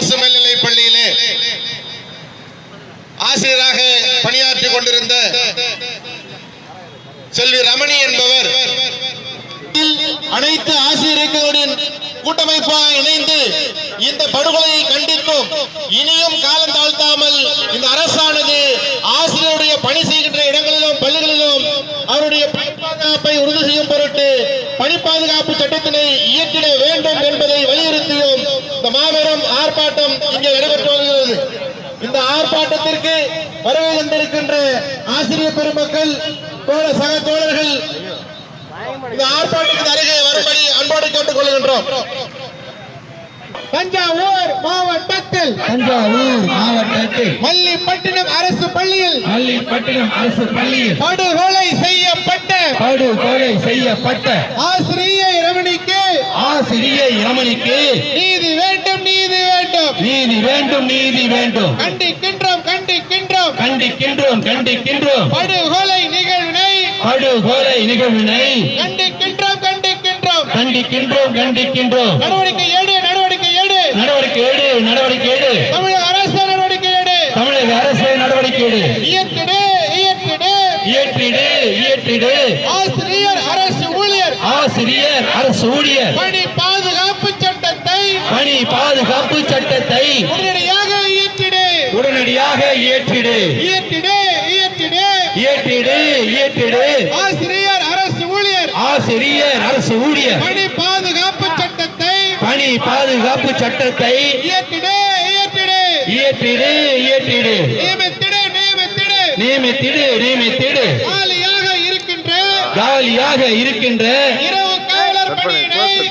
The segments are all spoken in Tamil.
அரசு மேல்நிலை பள்ளியிலே ஆசிரியராக பணியாற்றிக் கொண்டிருந்த செல்வி ரமணி என்பவர் அனைத்து ஆசிரியர்களின் கூட்டமைப்பாக இணைந்து இந்த படுகொலையை கண்டித்தும் இனியும் காலம் தாழ்த்தாமல் இந்த அரசானது ஆசிரியருடைய பணி செய்கின்ற இடங்களிலும் பள்ளிகளிலும் அவருடைய பணி பாதுகாப்பை உறுதி செய்யும் பொருட்டு பணி பாதுகாப்பு சட்டத்தினை இயற்றிட வேண்டும் என்பதை வலியுறுத்தியும் ஆர்ப்பாட்டம் இங்கே நடைபெற்று வருகிறது. இந்த ஆர்ப்பாட்டத்திற்கு வருகை தந்திருக்கின்ற ஆசிரியர் பெருமக்கள் தோழ சக தோழர்கள் இந்த ஆர்ப்பாட்டத்தின் அருகே வரும்படி அன்போடு கேட்டுக் கொள்கின்றோம். தஞ்சாவூர் மாவட்டத்தில் தஞ்சாவூர் மாவட்டத்தில் மல்லிப்பட்டினம் அரசு பள்ளியில் மல்லிப்பட்டினம் அரசு பள்ளியில் படுகொலை செய்யப்பட்ட படுகொலை செய்யப்பட்ட ஆசிரியை ரமணிக்கு ஆசிரியை ரமணிக்கு நீதி வேண்டும் நீதி வேண்டும். நீதி வேண்டும் நீதி வேண்டும். கண்டிக்கின்றோம் கண்டிக்கின்றோம். கண்டிக்கின்றோம் கண்டிக்கின்றோம். படுகொலை நிகழ்வினை படுகொலை நிகழ்வினை கண்டிக்கின்றோம் கண்டிக்கின்றோம். கண்டிக்கின்றோம் கண்டிக்கின்றோம். நடவடிக்கை எடு நடவடிக்கை எடு நடவடிக்கை எடு நடவடிக்கை எடு தமிழக அரசு நடவடிக்கை எடு தமிழக அரசு நடவடிக்கை எடு ஆசிரியர் அரசு ஊழியர். பணி பாதுகாப்பு சட்டத்தை பணி பாதுகாப்பு சட்டத்தை உடனடியாக இயற்றிடு. உடனடியாக இயற்றிடு. இயற்றிடு இயற்றிடு. இயற்றிடு இயற்றிடு. ஆசிரியர் அரசு ஊழியர். ஆசிரியர் அரசு ஊழியர். பணி பாதுகாப்பு சட்டத்தை பணி பாதுகாப்பு சட்டத்தை இயற்றிடு இயற்றிடு. இயற்றிடு இயற்றிடு. நியமித்திடு நியமித்திடு. நியமித்திடு நியமித்திடு. காலியாக இருக்கின்ற காலியாக இருக்கின்ற இரவு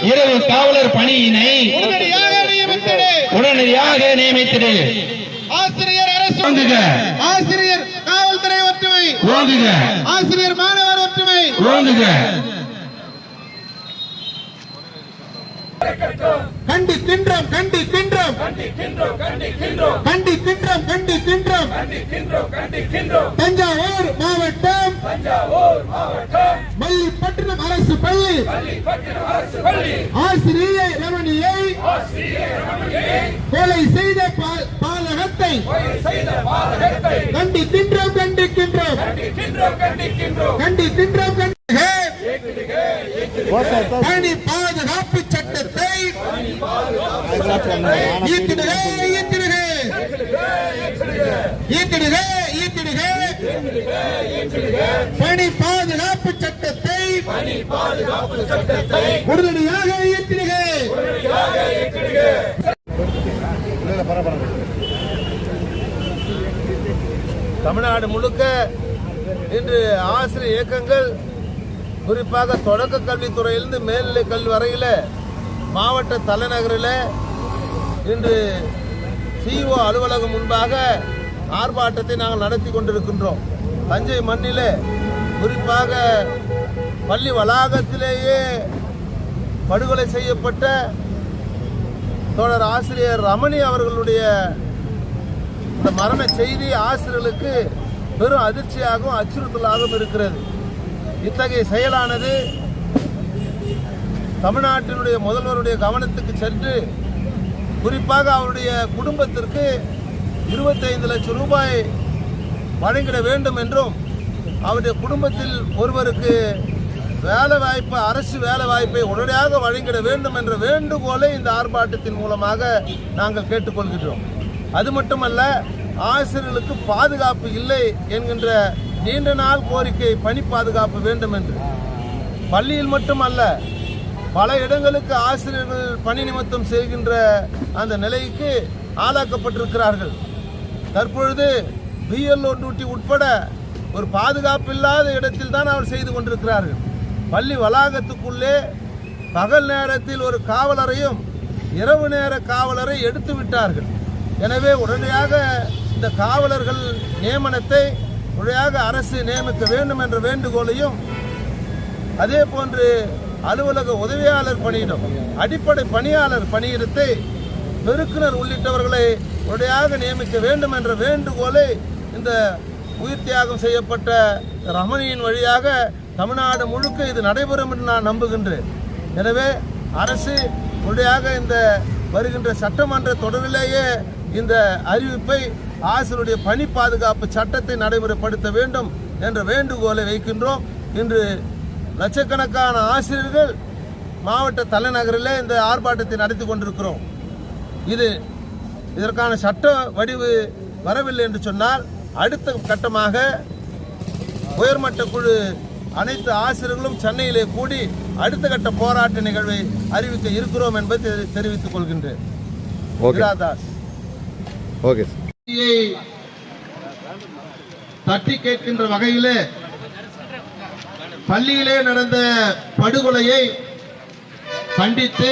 இரவு காவலர் பணியினை உடனடியாக நியமித்திடு ஆசிரியர் அரசு. ஆசிரியர் காவல்துறை ஒற்றுமை. ஆசிரியர் மாணவர் ஒற்றுமை. ஓங்குக கண்டிக்கின்றோம் கண்டிக்கின்றோம் கண்டிக்கின்றோம் கண்டிக்கின்றோம் தஞ்சாவூர் மாவட்டம். மல்லிப்பட்டினம் அரசு பள்ளி. ஆசிரியை ரமணியை கொலை செய்த பாலகத்தை கண்டிக்கின்றோம் கண்டிக்கின்றோம். கண்டிக்கின்றோம் கண்டிக்க பணி பாதுகாப்பு சட்டத்தை இயக்கிடுக இயக்கிடுக இயக்கிடுக இயக்கிடுக பணி பாதுகாப்பு சட்டத்தை உடனடியாக இயக்கிடுக தமிழ்நாடு முழுக்க இன்று ஆசிரியர் இயக்கங்கள் குறிப்பாக தொடக்க கல்வித்துறையிலிருந்து மேல்நிலை கல்வி வரையில் மாவட்ட தலைநகரில் இன்று சிஇஓ அலுவலகம் முன்பாக ஆர்ப்பாட்டத்தை நாங்கள் நடத்தி கொண்டிருக்கின்றோம். தஞ்சை மண்ணிலே குறிப்பாக பள்ளி வளாகத்திலேயே படுகொலை செய்யப்பட்ட தோழர் ஆசிரியர் ரமணி அவர்களுடைய இந்த மரண செய்தி ஆசிரியர்களுக்கு பெரும் அதிர்ச்சியாகவும் அச்சுறுத்தலாகவும் இருக்கிறது. இத்தகைய செயலானது தமிழ்நாட்டினுடைய முதல்வருடைய கவனத்துக்கு சென்று குறிப்பாக அவருடைய குடும்பத்திற்கு 25 லட்சம் ரூபாய் வழங்கிட வேண்டும் என்றும் அவருடைய குடும்பத்தில் ஒருவருக்கு வேலை வாய்ப்பு அரசு வேலை வாய்ப்பை உடனடியாக வழங்கிட வேண்டும் என்ற வேண்டுகோளை இந்த ஆர்ப்பாட்டத்தின் மூலமாக நாங்கள் கேட்டுக்கொள்கின்றோம். அது மட்டுமல்ல ஆசிரியர்களுக்கு பாதுகாப்பு இல்லை என்கின்ற நீண்ட நாள் கோரிக்கை பணி பாதுகாப்பு வேண்டும் என்று. பள்ளியில் மட்டுமல்ல பல இடங்களுக்கு ஆசிரியர்கள் பணி நிமித்தம் செய்கின்ற அந்த நிலைக்கு ஆளாக்கப்பட்டிருக்கிறார்கள். தற்பொழுது பிஎல்ஓ டியூட்டி உட்பட ஒரு பாதுகாப்பு இல்லாத இடத்தில் தான் அவர் செய்து கொண்டிருக்கிறார்கள். பள்ளி வளாகத்துக்குள்ளே பகல் நேரத்தில் ஒரு காவலரையும் இரவு நேர காவலரை எடுத்து விட்டார்கள். எனவே உடனடியாக இந்த காவலர்கள் நியமனத்தை உடனடியாக அரசு நியமிக்க வேண்டும் என்ற வேண்டுகோளையும் அதே போன்று அலுவலக உதவியாளர் பணியிடம் அடிப்படை பணியாளர் பணியிடத்தை பெருக்குனர் உள்ளிட்டவர்களை உடனடியாக நியமிக்க வேண்டும் என்ற வேண்டுகோளை இந்த உயிர் தியாகம் செய்யப்பட்ட ரமணியின் வழியாக தமிழ்நாடு முழுக்க இது நடைபெறும் என்று நான் நம்புகின்றேன். எனவே அரசு முறையாக இந்த வருகின்ற சட்டமன்ற தொடரிலேயே இந்த அறிவிப்பை ஆசிரியருடைய பணி பாதுகாப்பு சட்டத்தை நடைமுறைப்படுத்த வேண்டும் என்ற வேண்டுகோளை வைக்கின்றோம். இன்று லட்சக்கணக்கான ஆசிரியர்கள் மாவட்ட தலைநகரில் இந்த ஆர்ப்பாட்டத்தை நடத்தி கொண்டிருக்கிறோம். இது இதற்கான சட்ட வடிவு வரவில்லை என்று சொன்னால் அடுத்த கட்டமாக உயர்மட்ட குழு அனைத்து ஆசிரியர்களும் சென்னையிலே கூடி அடுத்த கட்ட போராட்ட நிகழ்வை அறிவிக்க இருக்கிறோம் என்பதை தெரி- தெரிவித்துக் கொள்கின்றேன். ஓகே தட்டி கேட்கின்ற வகையிலே பள்ளியிலே நடந்த படுகொலையை கண்டித்து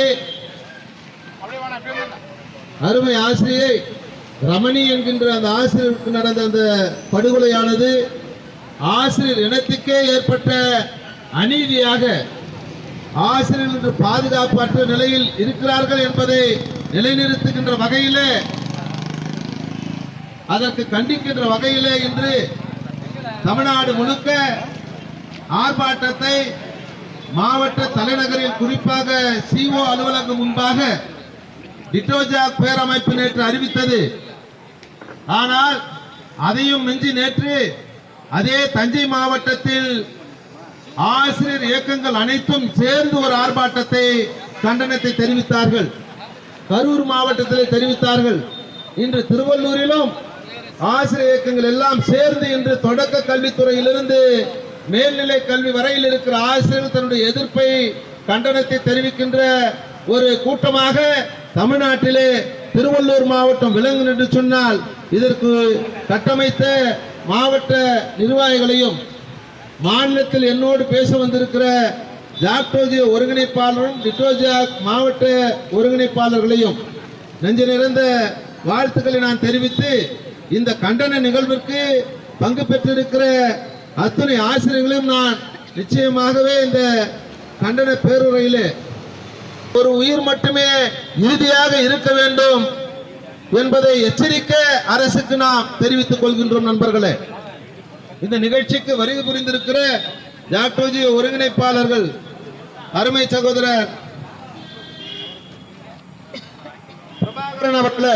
அருமை ஆசிரியை ரமணி என்கின்ற அந்த ஆசிரியருக்கு நடந்த அந்த படுகொலையானது ஆசிரியர் இனத்துக்கே ஏற்பட்ட அநீதியாக ஆசிரியர் என்று பாதுகாப்பற்ற நிலையில் இருக்கிறார்கள் என்பதை நிலைநிறுத்துகின்ற வகையிலே அதற்கு கண்டிக்கின்ற வகையிலே இன்று தமிழ்நாடு முழுக்க ஆர்ப்பாட்டத்தை மாவட்ட தலைநகரில் குறிப்பாக சிஓ அலுவலகம் முன்பாக டிட்டோஜா பேரமைப்பு நேற்று அறிவித்தது. ஆனால் அதையும் மிஞ்சி நேற்று அதே தஞ்சை மாவட்டத்தில் ஆசிரியர் இயக்கங்கள் அனைத்தும் சேர்ந்து ஒரு ஆர்ப்பாட்டத்தை கண்டனத்தை தெரிவித்தார்கள். கரூர் மாவட்டத்தில் தெரிவித்தார்கள். இன்று திருவள்ளூரிலும் ஆசிரியர் இயக்கங்கள் எல்லாம் சேர்ந்து இன்று தொடக்க கல்வித்துறையிலிருந்து மேல்நிலை கல்வி வரையில் இருக்கிற ஆசிரியர் தன்னுடைய எதிர்ப்பை கண்டனத்தை தெரிவிக்கின்ற ஒரு கூட்டமாக தமிழ்நாட்டிலே திருவள்ளூர் மாவட்டம் விளங்கும் என்று சொன்னால் இதற்கு கட்டமைத்த மாவட்ட நிர்வாகிகளையும் மாநிலத்தில் என்னோடு பேச வந்திருக்கிற ஜாக்டோஜிய ஒருங்கிணைப்பாளரும் டிட்டோஜியா மாவட்ட ஒருங்கிணைப்பாளர்களையும் நெஞ்சு நிறைந்த வாழ்த்துக்களை நான் தெரிவித்து இந்த கண்டன நிகழ்விற்கு பங்கு பெற்றிருக்கிற அத்தனை ஆசிரியர்களையும் நான் நிச்சயமாகவே இந்த கண்டன பேருரையிலே ஒரு உயிர் மட்டுமே இறுதியாக இருக்க வேண்டும் என்பதை எச்சரிக்க அரசுக்கு நாம் தெரிவித்துக் கொள்கின்றோம் நண்பர்களே. இந்த நிகழ்ச்சிக்கு வருகை புரிந்திருக்கிற ஜாக்டோஜி ஒருங்கிணைப்பாளர்கள் அருமை சகோதரர் பிரபாகரன் அவர்களே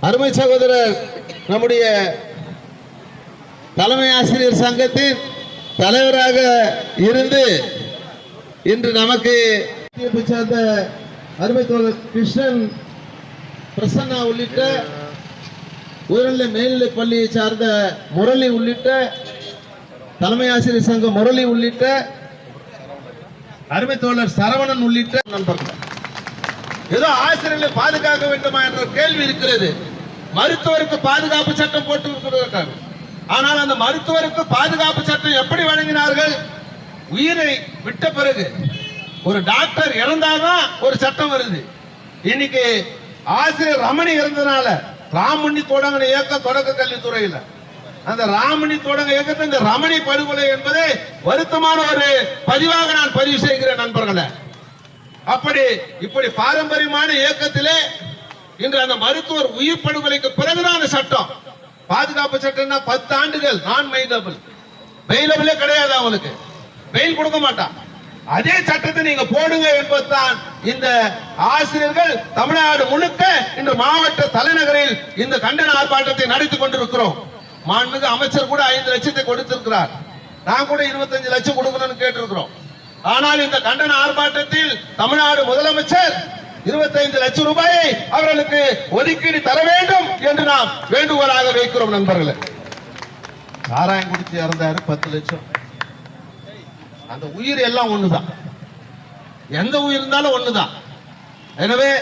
அருமை சகோதரர் நம்முடைய தலைமை ஆசிரியர் சங்கத்தின் தலைவராக இருந்து இன்று நமக்கு சேர்ந்த சார்ந்த அருமை தோழர் கிருஷ்ணன் பிரசன்னா உள்ளிட்ட உயர்நிலை மேல்நிலை பள்ளியை சார்ந்த முரளி உள்ளிட்ட தலைமை ஆசிரியர் சங்க முரளி உள்ளிட்ட அருமை தோழர் சரவணன் உள்ளிட்ட நண்பர்கள். ஏதோ ஆசிரியர்களை பாதுகாக்க வேண்டுமா என்ற கேள்வி இருக்கிறது. மருத்துவருக்கு பாதுகாப்பு சட்டம் போட்டு இருக்கிறார்கள் ஆனால் அந்த மருத்துவருக்கு பாதுகாப்பு சட்டம் எப்படி வழங்கினார்கள்? உயிரை விட்ட பிறகு ஒரு டாக்டர் இறந்தாதான் ஒரு சட்டம் வருது. இன்னைக்கு ஆசிரியர் ரமணி இறந்தனால ராமணி தொடங்கின இயக்கம் தொடக்க கல்வித்துறையில. அந்த ராமணி தொடங்க இயக்கத்தை இந்த ரமணி படுகொலை என்பதை வருத்தமான ஒரு பதிவாக நான் பதிவு செய்கிறேன் நண்பர்களை. அப்படி இப்படி பாரம்பரியமான இயக்கத்திலே இன்று அந்த மருத்துவர் உயிர் படுகொலைக்கு பிறகுதான் அந்த சட்டம். பாதுகாப்பு சட்டம்னா பத்து ஆண்டுகள் நான் மெயிலபிள் மெயிலபிளே கிடையாது அவனுக்கு பெயில் கொடுக்க மாட்டான். அதே சட்டத்தை நீங்க போடுங்க என்பதுதான் இந்த ஆசிரியர்கள் தமிழ்நாடு முழுக்க இன்று மாவட்ட தலைநகரில் இந்த கண்டன ஆர்ப்பாட்டத்தை நடத்தி கொண்டிருக்கிறோம். மாண்புமிகு அமைச்சர் கூட ஐந்து லட்சத்தை கொடுத்திருக்கிறார். நான் கூட இருபத்தஞ்சு லட்சம் கொடுக்கணும்னு கேட்டிருக்கிறோம். ஆனால் இந்த கண்டன ஆர்ப்பாட்டத்தில் தமிழ்நாடு முதலமைச்சர் 25 லட்சம் ரூபாயை அவர்களுக்கு ஒதுக்கீடு தர வேண்டும் என்று நாம் வேண்டுகோளாக வைக்கிறோம் நண்பர்களே. சாராயம் குடிச்சு இறந்தாரு பத்து லட்சம். அந்த உயிர் எல்லாம் ஒண்ணுதான். எந்த உயிர் இருந்தாலும் ஒண்ணுதான். எனவே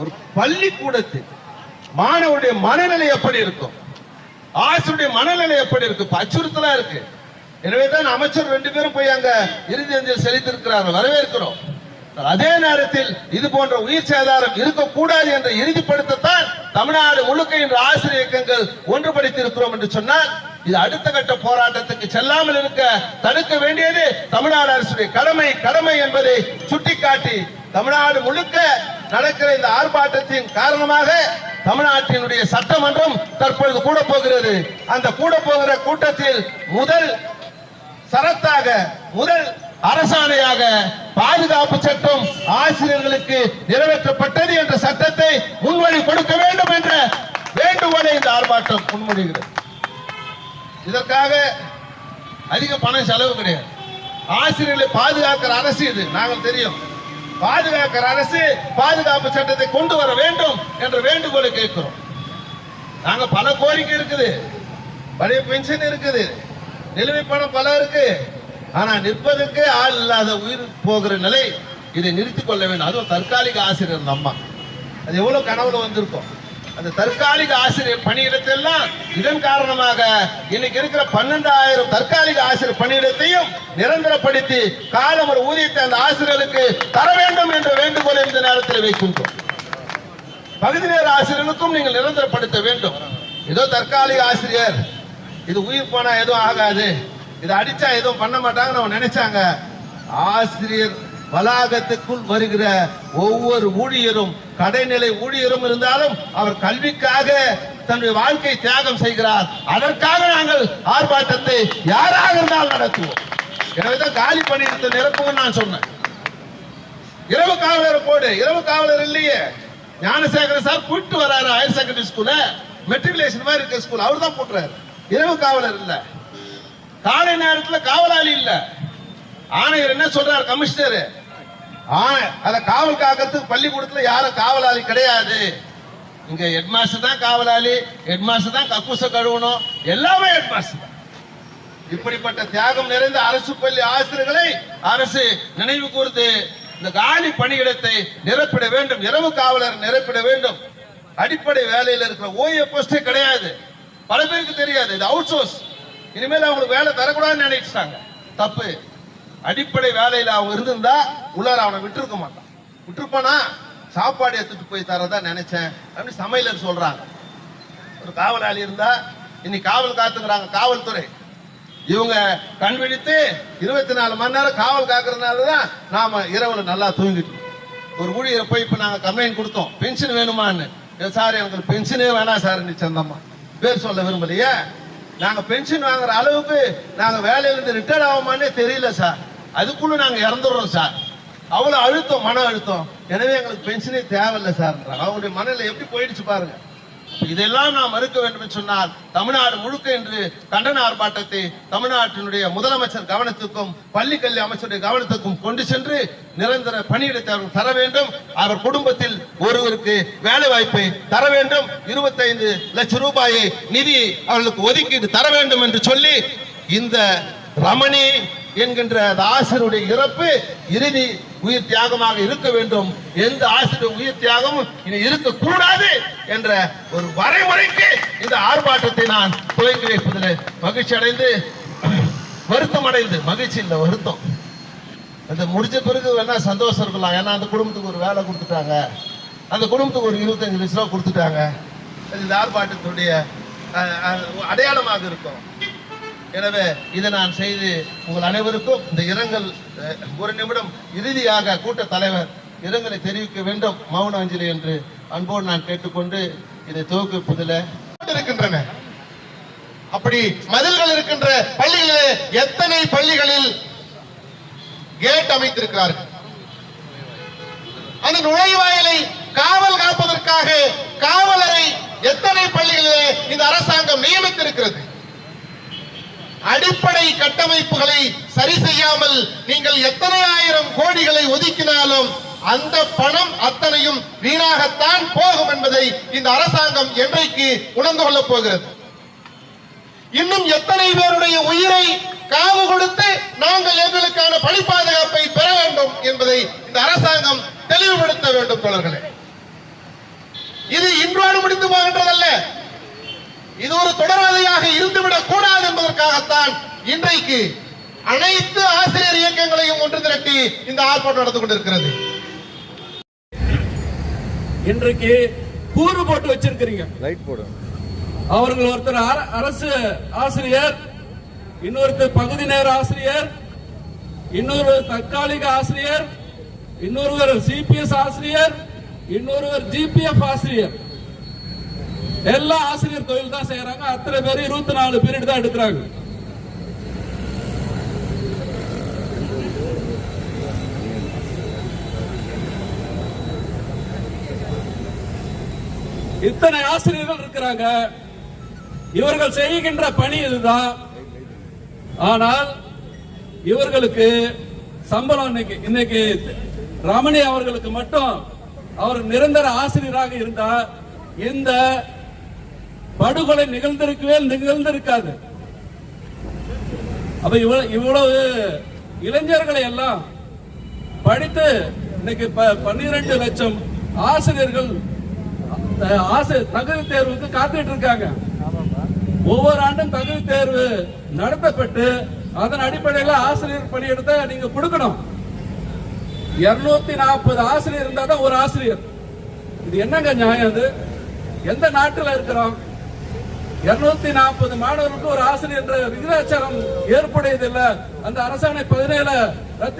ஒரு பள்ளிக்கூடத்தில் மாணவருடைய மனநிலை எப்படி இருக்கும்? ஆசிரியருடைய மனநிலை எப்படி இருக்கு? அச்சுறுத்தலா இருக்கு. எனவே தான் அமைச்சர் ரெண்டு பேரும் போய் அங்க இறுதி அஞ்சல் செலுத்திருக்கிறார் வரவேற்கிறோம். அதே நேரத்தில் இது போன்ற உயிர் சேதாரம் இருக்கக்கூடாது என்ற இறுதிப்படுத்தத்தான் தமிழ்நாடு முழுக்க இன்று ஆசிரியர் இயக்கங்கள் ஒன்றுபடுத்தி இருக்கிறோம் என்று சொன்னால் இது அடுத்த கட்ட போராட்டத்துக்கு செல்லாமல் இருக்க தடுக்க வேண்டியது தமிழ்நாடு அரசுடைய கடமை. கடமை என்பதை சுட்டிக்காட்டி தமிழ்நாடு முழுக்க நடக்கிற இந்த ஆர்ப்பாட்டத்தின் காரணமாக தமிழ்நாட்டினுடைய சட்டமன்றம் தற்பொழுது கூட போகிறது. அந்த கூட போகிற கூட்டத்தில் முதல் சரத்தாக முதல் அரசாணையாக பாதுகாப்பு சட்டம் ஆசிரியர்களுக்கு நிறைவேற்றப்பட்டது என்ற சட்டத்தை முன்வழி கொடுக்க வேண்டும் என்ற வேண்டுகோளை இந்த ஆர்ப்பாட்டம் முன்மொழிகிறது. இதற்காக அதிக பணம் செலவு கிடையாது. ஆசிரியர்களை பாதுகாக்கிற அரசு இது நாங்கள் தெரியும். பாதுகாக்கிற அரசு பாதுகாப்பு சட்டத்தை கொண்டு வர வேண்டும் என்ற வேண்டுகோளை கேட்கிறோம். நாங்க பல கோரிக்கை இருக்குது. பழைய பென்ஷன் இருக்குது. நிலுவை பணம் பல இருக்கு. ஆனா நிற்பதற்கு ஆள் இல்லாத உயிர் போகிற நிலை இதை நிறுத்திக் கொள்ள வேண்டும். அதுவும் தற்காலிக ஆசிரியர் நம்ம. அது எவ்வளவு கனவுல வந்திருக்கும். அந்த தற்காலிக ஆசிரியர் பணியிடத்தெல்லாம் இதன் காரணமாக இன்னைக்கு இருக்கிற பன்னெண்டாயிரம் தற்காலிக ஆசிரியர் பணியிடத்தையும் நிரந்தரப்படுத்தி காலம் ஒரு ஊதியத்தை அந்த ஆசிரியர்களுக்கு தர வேண்டும் என்ற வேண்டுகோளை இந்த நேரத்தில் வைக்கின்றோம். பகுதி நேர ஆசிரியர்களுக்கும் நீங்கள் நிரந்தரப்படுத்த வேண்டும். ஏதோ தற்காலிக ஆசிரியர் இது உயிர் போனா எதுவும் ஆகாது. இதை அடிச்சா எதுவும் பண்ண மாட்டாங்கன்னு அவங்க நினைச்சாங்க. ஆசிரியர் வளாகத்துக்குள் வருகிற ஒவ்வொரு ஊழியரும் கடைநிலை ஊழியரும் இருந்தாலும் அவர் கல்விக்காக தன்னுடைய வாழ்க்கை தியாகம் செய்கிறார். அதற்காக நாங்கள் ஆர்ப்பாட்டத்தை யாராக இருந்தால் நடத்துவோம். எனவேதான் காலி பணியிடத்தை நிரப்பும் நான் சொன்னேன். இரவு காவலர் போடு இரவு காவலர் இல்லையே. ஞானசேகர சார் கூட்டு வராரு ஹையர் செகண்டரி ஸ்கூல்ல மெட்ரிகுலேஷன் மாதிரி இருக்க ஸ்கூல் அவர் தான் போட்டுறாரு இரவு காவலர் இல்ல. காலை நேரத்துல காவலாளி இல்ல. ஆணையர் என்ன சொல்றாரு? கமிஷனர். அத காவல் காக்கிறதுக்கு பள்ளிக்கூடத்துல யாரும் காவலாளி கிடையாது. இங்க ஹெட் மாஸ்டர் தான் காவலாளி ஹெட் மாஸ்டர் தான் கக்கூச கழுவணும். எல்லாமே ஹெட் மாஸ்டர் தான். இப்படிப்பட்ட தியாகம் நிறைந்த அரசு பள்ளி ஆசிரியர்களை அரசு நினைவு கூர்ந்து இந்த காலி பணியிடத்தை நிரப்பிட வேண்டும். இரவு காவலர் நிரப்பிட வேண்டும். அடிப்படை வேலையில் இருக்கிற ஓய்ய போஸ்டே கிடையாது. பல பேருக்கு தெரியாது. இது அவுட் சோர்ஸ் இனிமேல் அவங்களுக்கு வேலை தரக்கூடாதுன்னு நினைச்சிட்டாங்க. தப்பு. அடிப்படை வேலையில அவன் இருந்திருந்தா உள்ளார அவனை விட்டுருக்க மாட்டான். விட்டுருப்பானா? சாப்பாடு எடுத்துட்டு போய் தரதா நினைச்சேன் அப்படின்னு சமையலர் சொல்றாங்க. ஒரு காவலாளி இருந்தா இன்னைக்கு காவல் காத்துக்கிறாங்க காவல்துறை. இவங்க கண் விழித்து இருபத்தி நாலு மணி நேரம் காவல் காக்குறதுனால தான் நாம இரவுல நல்லா தூங்கிட்டு ஒரு ஊழியரை போய் இப்ப நாங்க கம்ப்ளைண்ட் கொடுத்தோம். பென்ஷன் வேணுமான்னு? சார் எங்களுக்கு பென்ஷனே வேணாம் சார் நிச்சந்தம்மா பேர் சொல்ல விரும்பலையே. நாங்க பென்ஷன் வாங்குற அளவுக்கு நாங்க வேலையிலிருந்து ரிட்டையர் ஆகுமானே தெரியல சார். அதுக்குள்ள நாங்க இறந்துடுறோம் சார் அவ்வளவு அழுத்தம் மன அழுத்தம். எனவே எங்களுக்கு பென்ஷனே தேவையில்லை சார் அவங்களுடைய மனநிலை எப்படி போயிடுச்சு பாருங்க. இதெல்லாம் நாம் மறுக்க வேண்டும் சொன்னால் தமிழ்நாடு முழுக்க இன்று கண்டன ஆர்ப்பாட்டத்தை தமிழ்நாட்டினுடைய முதலமைச்சர் கவனத்துக்கும் பள்ளி கல்வி அமைச்சருடைய கவனத்துக்கும் கொண்டு சென்று நிரந்தர பணியிடத்தை அவர்கள் தர வேண்டும். அவர் குடும்பத்தில் ஒருவருக்கு வேலை வாய்ப்பை தர வேண்டும். இருபத்தைந்து லட்சம் ரூபாயை நிதி அவர்களுக்கு ஒதுக்கீடு தர வேண்டும் என்று சொல்லி இந்த ரமணி என்கின்ற அந்த ஆசிரியருடைய இறப்பு இறுதி உயிர் தியாகமாக இருக்க வேண்டும். எந்த ஆசிரியர் உயிர் தியாகமும் இனி இருக்கக்கூடாது என்ற ஒரு வரைமுறைக்கு இந்த ஆர்ப்பாட்டத்தை நான் துவங்கி வைப்பதில் மகிழ்ச்சி அடைந்து வருத்தம் அடைந்து மகிழ்ச்சி இல்லை வருத்தம். அந்த முடிச்ச பிறகு வேணா சந்தோஷம் இருக்கலாம். ஏன்னா அந்த குடும்பத்துக்கு ஒரு வேலை கொடுத்துட்டாங்க. அந்த குடும்பத்துக்கு ஒரு இருபத்தஞ்சு லட்ச ரூபா கொடுத்துட்டாங்க. இந்த ஆர்ப்பாட்டத்துடைய அடையாளமாக இருக்கும். எனவே இதை நான் செய்து உங்கள் அனைவருக்கும் இந்த இரங்கல் ஒரு நிமிடம் இறுதியாக கூட்ட தலைவர் இரங்கலை தெரிவிக்க வேண்டும். மௌன அஞ்சலி என்று அன்போடு நான் கேட்டுக்கொண்டு இதை துவக்குவதில் இருக்கின்றன. அப்படி மதில்கள் இருக்கின்ற பள்ளிகளிலே எத்தனை பள்ளிகளில் கேட் அமைத்திருக்கிறார்கள்? அந்த நுழைவாயிலை காவல் காப்பதற்காக காவலரை எத்தனை பள்ளிகளிலே இந்த அரசாங்கம் நியமித்திருக்கிறது? அடிப்படை கட்டமைப்புகளை சரி செய்யாமல் நீங்கள் எத்தனை ஆயிரம் கோடிகளை ஒதுக்கினாலும் அந்த பணம் அத்தனையும் வீணாகத்தான் போகும் என்பதை இந்த அரசாங்கம் என்றைக்கு உணர்ந்து கொள்ளப் போகிறது. இன்னும் எத்தனை பேருடைய உயிரை காவு கொடுத்து நாங்கள் எங்களுக்கான பணி பாதுகாப்பை பெற வேண்டும் என்பதை இந்த அரசாங்கம் தெளிவுபடுத்த வேண்டும் தோழர்களே. இது இன்றோடு முடிந்து போகின்றதல்ல. இது ஒரு தொடர்வதையாக இருந்துவிடக் கூடாது என்பதற்காகத்தான் இன்றைக்கு அனைத்து ஆசிரியர் இயக்கங்களையும் ஒன்று திரட்டி இந்த ஆர்ப்பாட்டம் நடந்து கொண்டிருக்கிறது. இன்றைக்கு கூறு போட்டு வச்சிருக்கிறீங்க. லைட் போடு. அவர்கள் ஒருத்தர் அர- அரசு ஆசிரியர் இன்னொருத்தர் பகுதி நேர ஆசிரியர் இன்னொரு தற்காலிக ஆசிரியர் இன்னொருவர் சிபிஎஸ் ஆசிரியர் இன்னொருவர் ஜிபிஎஃப் ஆசிரியர். எல்லா ஆசிரியர் தொழில் தான் செய்யறாங்க அத்தனை பேர் இருபத்தி நாலு பீரியட் தான் எடுக்கிறாங்க. இத்தனை ஆசிரியர்கள் இருக்கிறாங்க. இவர்கள் செய்கின்ற பணி இதுதான். ஆனால் இவர்களுக்கு சம்பளம் இன்னைக்கு இன்னைக்கு ரமணி அவர்களுக்கு மட்டும் அவர் நிரந்தர ஆசிரியராக இருந்தால் இந்த படுகொலை நிகழ்ந்திருக்கவே நிகழ்ந்திருக்காது. அப்ப இவ்வளவு இவ்வளவு இளைஞர்களை எல்லாம் படித்து இன்னைக்கு ப- பன்னிரண்டு லட்சம் ஆசிரியர்கள் தகுதி தேர்வுக்கு காத்துட்டு இருக்காங்க. ஒவ்வொரு ஆண்டும் தகுதி தேர்வு நடத்தப்பட்டு அதன் அடிப்படையில் ஆசிரியர் பணியிடத்தை நீங்க கொடுக்கணும். இருநூத்தி நாற்பது ஆசிரியர் இருந்தா தான் ஒரு ஆசிரியர். இது என்னங்க நியாயம் அது? எந்த நாட்டுல இருக்கிறோம்? இருநூத்தி நாற்பது மாணவர்களுக்கு ஒரு ஆசிரியர் என்ற விகிதாச்சாரம் ஏற்படையதில்லை. அந்த அரசாணை பதினேழு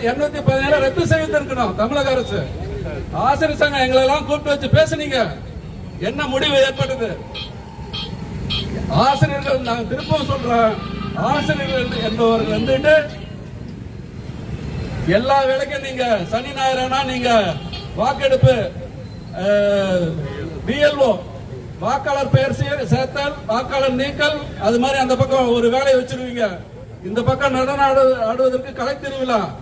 இருநூத்தி பதினேழு ரத்து செய்திருக்கணும் தமிழக அரசு. ஆசிரியர் சங்கம் எங்களை எல்லாம் கூப்பிட்டு வச்சு பேசுனீங்க. என்ன முடிவு ஏற்பட்டது? ஆசிரியர்கள் நான் திருப்பவும் சொல்றேன் ஆசிரியர்கள் என்பவர்கள் வந்துட்டு எல்லா வேலைக்கும் நீங்க சனி ஞாயிறுனா நீங்க வாக்கெடுப்பு பிஎல்ஓ வாக்காளர் பெயர் சேர்த்தல் வாக்காளர் நீக்கல் அது மாதிரி அந்த பக்கம் ஒரு வேலையை வச்சிருவீங்க. இந்த பக்கம் நடன ஆடு- ஆடுவதற்கு கலை திருவிழா.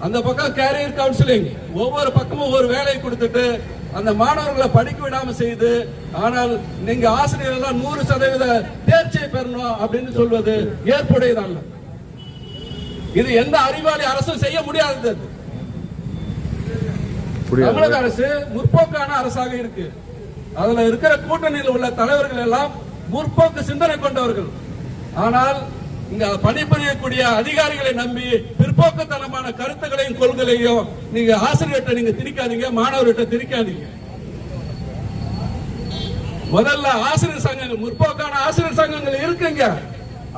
அந்த பக்கம் கேரியர் கவுன்சிலிங் ஒவ்வொரு பக்கமும் ஒவ்வொரு வேலையை கொடுத்துட்டு அந்த மாணவர்களை படிக்க விடாம செய்து ஆனால் நீங்க ஆசிரியர்கள் நூறு சதவீத தேர்ச்சியை பெறணும் அப்படின்னு சொல்வது ஏற்புடையதல்ல இது எந்த அறிவாளி அரசும் செய்ய முடியாதது. தமிழக அரசு முற்போக்கான அரசாக இருக்கு. அதுல இருக்கிற கூட்டணியில் உள்ள தலைவர்கள் எல்லாம் முற்போக்கு சிந்தனை கொண்டவர்கள். ஆனால் இங்க பணிபுரியக்கூடிய அதிகாரிகளை நம்பி பிற்போக்குத்தனமான கருத்துக்களையும் கொள்கைகளையும் நீங்க ஆசிரியர்கிட்ட நீங்க திணிக்காதீங்க மாணவர்கிட்ட திணிக்காதீங்க. முதல்ல ஆசிரியர் சங்கங்கள் முற்போக்கான ஆசிரியர் சங்கங்கள் இருக்குங்க.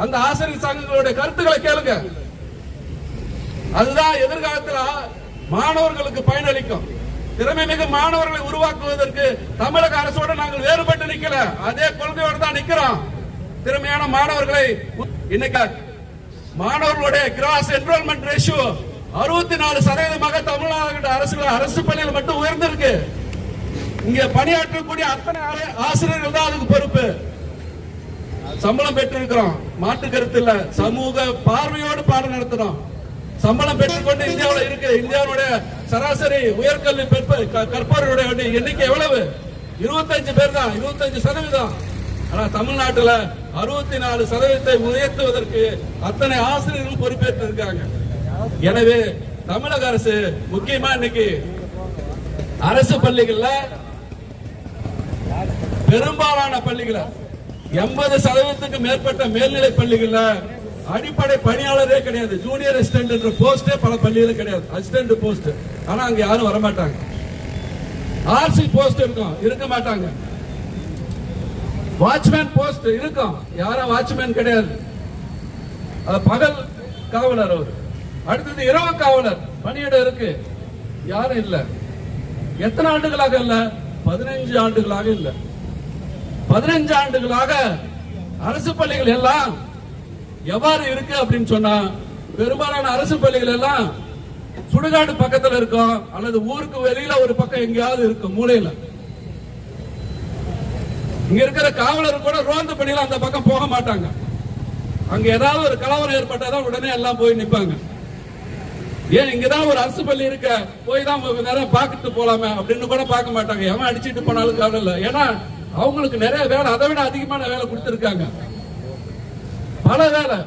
அந்த ஆசிரியர் சங்கங்களுடைய கருத்துக்களை கேளுங்க. அதுதான் எதிர்காலத்தில் மாணவர்களுக்கு பயனளிக்கும். திறமை மிகு மாணவர்களை உருவாக்குவதற்கு தமிழக அரசோட நாங்கள் வேறுபட்டு நிக்கல அதே கொள்கையோடு தான் நிக்கிறோம் திறமையான மாணவர்களை இன்னைக்கு மாணவர்களுடைய கிராஸ் என்ரோல்மெண்ட் ரேஷியோ அறுபத்தி நாலு சதவீதமாக தமிழ்நாடு அரசு அரசு பள்ளியில் மட்டும் உயர்ந்திருக்கு. இங்க பணியாற்றக்கூடிய அத்தனை ஆசிரியர்கள் தான் அதுக்கு பொறுப்பு. சம்பளம் பெற்றிருக்கிறோம். மாற்று கருத்து இல்ல. சமூக பார்வையோடு பாடம் நடத்தணும் சம்பளம் பெற்றுக்கொண்டு இந்தியாவில் இருக்கு. இந்தியாவுடைய சராசரி உயர்கல்வி க- கற்பவர்களுடைய எண்ணிக்கை எவ்வளவு? இருபத்தஞ்சு பேர் தான் இருபத்தஞ்சு சதவீதம். ஆனா தமிழ்நாட்டுல அறுபத்தி நாலு சதவீதத்தை உயர்த்துவதற்கு அத்தனை ஆசிரியர்களும் பொறுப்பேற்று இருக்காங்க எனவே தமிழக அரசு முக்கியமா இன்னைக்கு அரசு பள்ளிகள்ல பெரும்பாலான பள்ளிகளை எண்பது சதவீதத்துக்கு மேற்பட்ட மேல்நிலை பள்ளிகள்ல அடிப்படை பணியாளரே கிடையாது. ஜூனியர் அசிஸ்டன்ட் என்ற போஸ்டே பல பள்ளியில கிடையாது. அசிஸ்டன்ட் போஸ்ட் ஆனா அங்க யாரும் வர மாட்டாங்க ஆர்சி போஸ்ட் இருக்கும். இருக்க மாட்டாங்க. வாட்ச்மேன் போஸ்ட் இருக்கும். யாரும் வாட்ச்மேன் கிடையாது. பகல் காவலர் அவர். அடுத்தது இரவு காவலர். பணியிடம் இருக்கு. யாரும் இல்ல. எத்தனை ஆண்டுகளாக இல்ல? பதினைஞ்சு ஆண்டுகளாக இல்ல. பதினைஞ்சு ஆண்டுகளாக அரசு பள்ளிகள் எல்லாம் எவ்வாறு இருக்கு அப்படின்னு சொன்னா பெரும்பாலான அரசு பள்ளிகள் எல்லாம் சுடுகாடு பக்கத்துல இருக்கும் அல்லது ஊருக்கு வெளியில ஒரு பக்கம் எங்கேயாவது இருக்கும் மூலையில. இங்க இருக்கிற காவலர் கூட ரோந்து பணியில அந்த பக்கம் போக மாட்டாங்க. அங்க ஏதாவது ஒரு கலவரம் ஏற்பட்டாதான் உடனே எல்லாம் போய் நிப்பாங்க. ஏன் இங்கதான் ஒரு அரசு பள்ளி இருக்க போய் தான் நேரம் பார்த்துட்டு போலாமே அப்படின்னு கூட பார்க்க மாட்டாங்க. எவன் அடிச்சிட்டு போனாலும் கவலை இல்லை. ஏன்னா அவங்களுக்கு நிறைய வேலை அதை விட அதிகமான வேலை கொடுத்துருக்காங்க. பல வேலை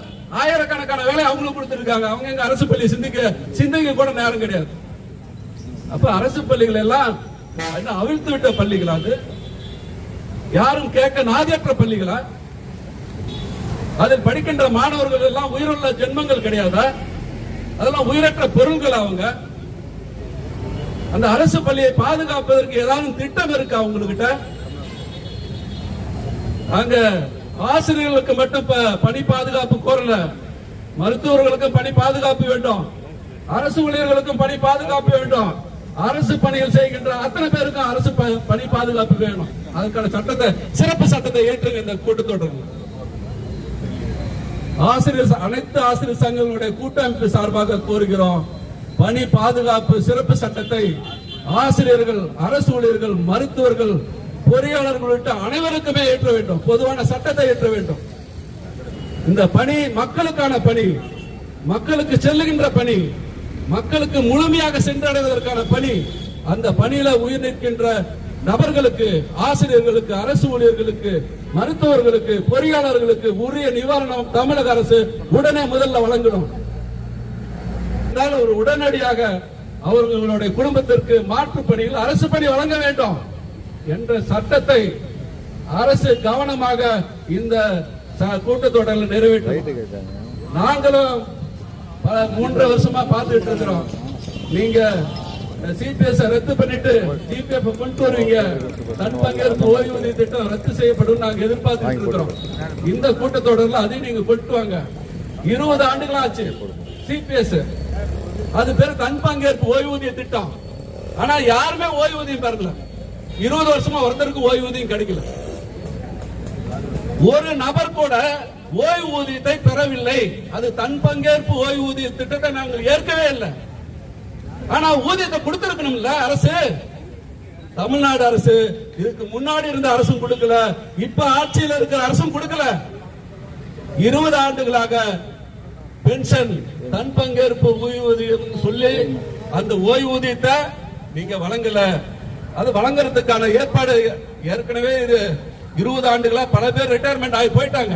ஆயிரக்கணக்கான வேலை அவங்களுக்கு கொடுத்துருக்காங்க. அவங்க எங்க அரசு பள்ளி சிந்திக்க சிந்திக்க கூட நேரம் கிடையாது. அப்ப அரசு பள்ளிகள் எல்லாம் அவிழ்த்து விட்ட பள்ளிகளா அது? யாரும் கேட்க நாதியற்ற பள்ளிகளா? அதில் படிக்கின்ற மாணவர்கள் எல்லாம் உயிருள்ள ஜென்மங்கள் கிடையாதா? அதெல்லாம் உயிரற்ற பொருள்கள் அவங்க? அந்த அரசு பள்ளியை பாதுகாப்பதற்கு ஏதாவது திட்டம் இருக்கா உங்ககிட்ட அங்க ஆசிரியர்களுக்கு மட்டும் பணி பாதுகாப்பு கோரல. மருத்துவர்களுக்கும் பணி பாதுகாப்பு வேண்டும். அரசு ஊழியர்களுக்கும் பணி பாதுகாப்பு வேண்டும். அரசு பணிகள் செய்கின்ற அத்தனை பேருக்கும் அரசு ப- பணி பாதுகாப்பு வேணும். அதுக்கான சட்டத்தை சிறப்பு சட்டத்தை ஏற்றுங்க இந்த கூட்டத்தொடரில் ஆசிரியர் அனைத்து ஆசிரியர் சங்கங்களுடைய கூட்டமைப்பு சார்பாக கோருகிறோம். பணி பாதுகாப்பு சிறப்பு சட்டத்தை ஆசிரியர்கள் அரசு ஊழியர்கள் மருத்துவர்கள் பொறியாளர்கள் உள்ளிட்ட அனைவருக்குமே ஏற்ற வேண்டும். பொதுவான சட்டத்தை ஏற்ற வேண்டும். இந்த பணி மக்களுக்கான பணி. மக்களுக்கு செல்லுகின்ற பணி. மக்களுக்கு முழுமையாக சென்றடைவதற்கான பணி. அந்த பணியில உயிர் நிற்கின்ற நபர்களுக்கு ஆசிரியர்களுக்கு அரசு ஊழியர்களுக்கு மருத்துவர்களுக்கு பொறியாளர்களுக்கு உரிய நிவாரணம் தமிழக அரசு உடனே முதல்ல வழங்கணும். ஒரு உடனடியாக அவர்களுடைய குடும்பத்திற்கு மாற்று பணியில் அரசு பணி வழங்க வேண்டும். என்ற சட்டத்தை அரசு கவனமாக இந்த கூட்டத்தொடரில் நிறைவேற்றும். நாங்களும் பல மூன்று வருஷமா பார்த்துட்டு இருக்கிறோம். நீங்க சிபிஎஸ் ரத்து பண்ணிட்டு ஜிபிஎஃப் கொண்டு வருவீங்க. தன் பங்கேற்பு ஓய்வூதிய திட்டம் ரத்து செய்யப்படும் நாங்க எதிர்பார்த்துட்டு இருக்கிறோம். இந்த கூட்டத்தொடர்ல அதையும் நீங்க கொண்டு வாங்க. இருபது ஆண்டுகள் ஆச்சு சிபிஎஸ் அது பேர் தன் பங்கேற்பு ஓய்வூதிய திட்டம். ஆனா யாருமே ஓய்வூதியம் பெறல. இருபது வருஷமா ஒருத்தருக்கு ஓய்வூதியம் கிடைக்கல. ஒரு நபர் கூட ஓய்வூதியத்தை பெறவில்லை. அது தன் பங்கேற்பு ஓய்வூதிய திட்டத்தை நாங்கள் ஏற்கவே இல்லை. ஆனா ஊதியத்தை கொடுத்திருக்கணும்ல அரசு. தமிழ்நாடு அரசு இதுக்கு முன்னாடி இருந்த அரசும் கொடுக்கல. இப்ப ஆட்சியில் இருக்கிற அரசும் கொடுக்கல. இருபது ஆண்டுகளாக பென்ஷன் தன் பங்கேற்பு ஓய்வூதியம் சொல்லி அந்த ஓய்வூதியத்தை நீங்க வழங்கல. அது வழங்குறதுக்கான ஏற்பாடு ஏற்கனவே இது இருபது ஆண்டுகளா பல பேர் ரிட்டையர்மெண்ட் ஆகி போயிட்டாங்க.